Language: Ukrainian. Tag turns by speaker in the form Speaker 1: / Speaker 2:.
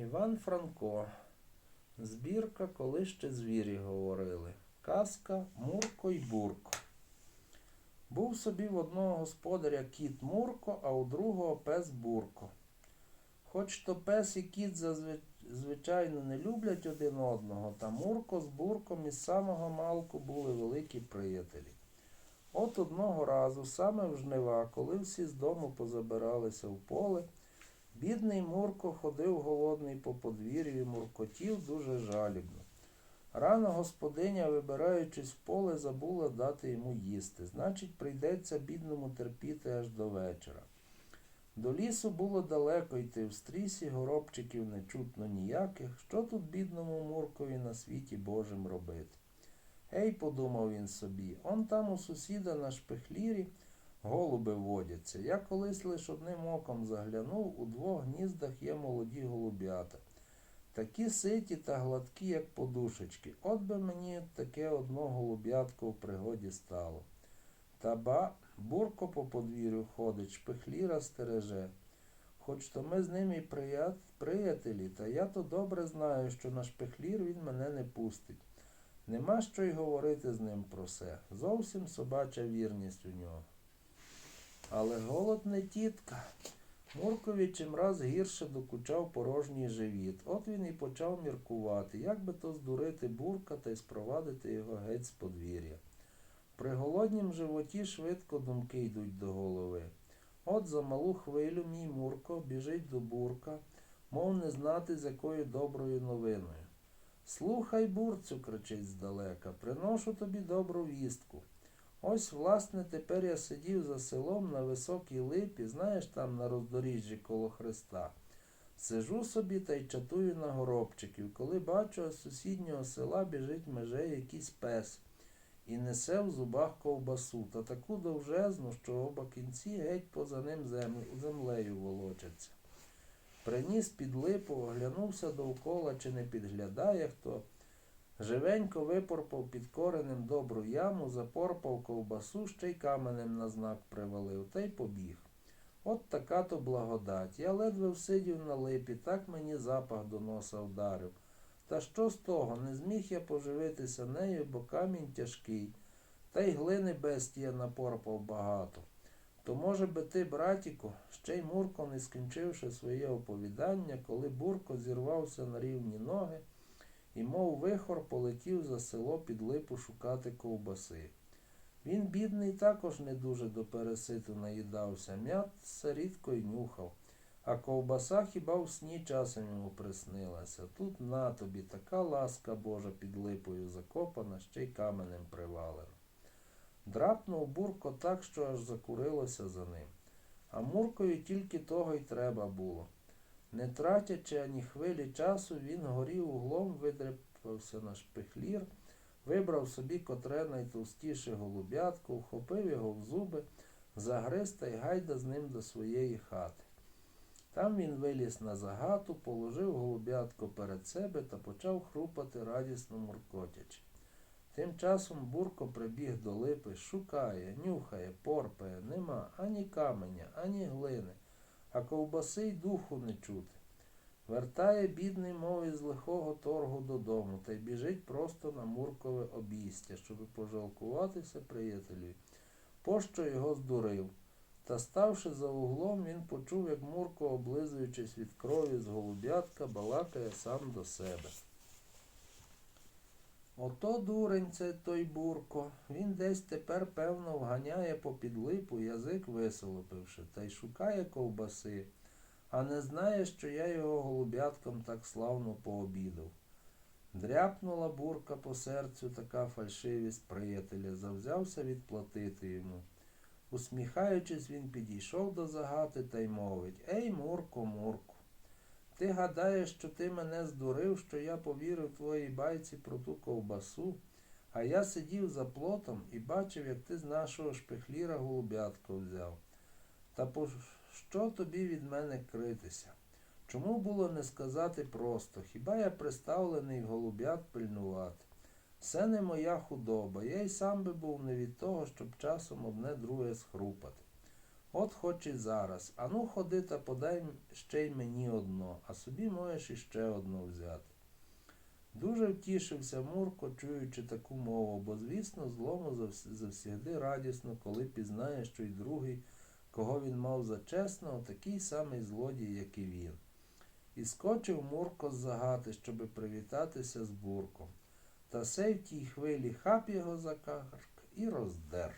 Speaker 1: Іван Франко. Збірка, коли ще звірі говорили. Казка Мурко й Бурко. Був собі в одного господаря кіт Мурко, а у другого пес Бурко. Хоч то пес і кіт звичайно не люблять один одного, та Мурко з Бурком із самого малку були великі приятелі. От одного разу, саме в жнива, коли всі з дому позабиралися в поле, бідний Мурко ходив голодний по подвір'ю і муркотів дуже жалібно. Рано господиня, вибираючись в поле, забула дати йому їсти. Значить, прийдеться бідному терпіти аж до вечора. До лісу було далеко йти, в стрісі горобчиків не чутно ніяких. Що тут бідному Муркові на світі Божим робити? Ей, подумав він собі, он там у сусіда на шпихлірі голуби водяться. Я колись лиш одним оком заглянув, у двох гніздах є молоді голуб'ята. Такі ситі та гладкі, як подушечки. От би мені таке одно голуб'ятко в пригоді стало. Та ба, бурко по подвір'ю ходить, шпихліра стереже. Хоч то ми з ним і прият- приятелі, та я то добре знаю, що на шпихлір він мене не пустить. Нема що й говорити з ним про все. Зовсім собача вірність у нього. Але голод не тітка. Муркові чимраз гірше докучав порожній живіт. От він і почав міркувати, як би то здурити бурка та й спровадити його геть з подвір'я. При голоднім животі швидко думки йдуть до голови. От за малу хвилю мій Мурко біжить до бурка, мов не знати, з якою доброю новиною. Слухай, бурцю, кричить здалека, приношу тобі добру вістку. Ось, власне, тепер я сидів за селом на високій липі, знаєш, там на роздоріжжі коло Христа. Сижу собі та й чатую на горобчиків, коли бачу, з сусіднього села біжить меже якийсь пес і несе в зубах ковбасу та таку довжезну, що оба кінці геть поза ним землею волочаться. Приніс під липу, оглянувся довкола, чи не підглядає хто. Живенько випорпав під коренем добру яму, запорпав ковбасу, ще й каменем на знак привалив, та й побіг. От така то благодать. Я ледве всидів на липі, так мені запах до носа вдарив. Та що з того, не зміг я поживитися нею, бо камінь тяжкий, та й глини бестія напорпав багато. То, може би ти, братіку, ще й Мурко, не скінчивши своє оповідання, коли Бурко зірвався на рівні ноги і, мов вихор, полетів за село під липу шукати ковбаси. Він, бідний, також не дуже до переситу наїдався, м'яса рідко й нюхав, а ковбаса хіба в сні часом йому приснилася. Тут на тобі така ласка Божа під липою закопана, ще й каменем привалена. Драпнув Бурко так, що аж закурилося за ним. А Муркові тільки того й треба було. Не тратячи ані хвилі часу, він горів углом, видрипався на шпихлір, вибрав собі котре найтовстіше голуб'ятко, вхопив його в зуби, загриз та й гайда з ним до своєї хати. Там він виліз на загату, положив голуб'ятко перед себе та почав хрупати радісно муркотячи. Тим часом Бурко прибіг до липи, шукає, нюхає, порпає, нема ані каменя, ані глини, а ковбаси й духу не чути. Вертає бідний, мов із лихого торгу додому та й біжить просто на Муркове обійстя, щоби пожалкуватися приятелю. Пощо його здурив. Та ставши за углом, він почув, як Мурко, облизуючись від крові з голуб'ятка, балакає сам до себе. Ото дурень це той бурко. Він десь тепер, певно, вганяє попід липу, язик висолопивши, та й шукає ковбаси, а не знає, що я його голуб'ятком так славно пообідав. Дряпнула бурка по серцю така фальшивість приятеля, завзявся відплатити йому. Усміхаючись, він підійшов до загати та й мовить Ей, Мурко, Мурку, ти гадаєш, що ти мене здурив, що я повірив твоїй байці про ту ковбасу, а я сидів за плотом і бачив, як ти з нашого шпихліра голуб'ятко взяв. Та по що тобі від мене критися? Чому було не сказати просто, хіба я приставлений голуб'ят пильнувати? Це не моя худоба, я й сам би був не від того, щоб часом одне друге схрупати. От хоч і зараз. Ану ходи та подай ще й мені одно, а собі можеш іще одно взяти. Дуже втішився Мурко, чуючи таку мову, бо, звісно, злому завс- завсігди радісно, коли пізнає, що й другий, кого він мав за чесного, такий самий злодій, як і він. І скочив Мурко з загати, щоби привітатися з бурком. Та сей в тій хвилі хап його за карк і роздер.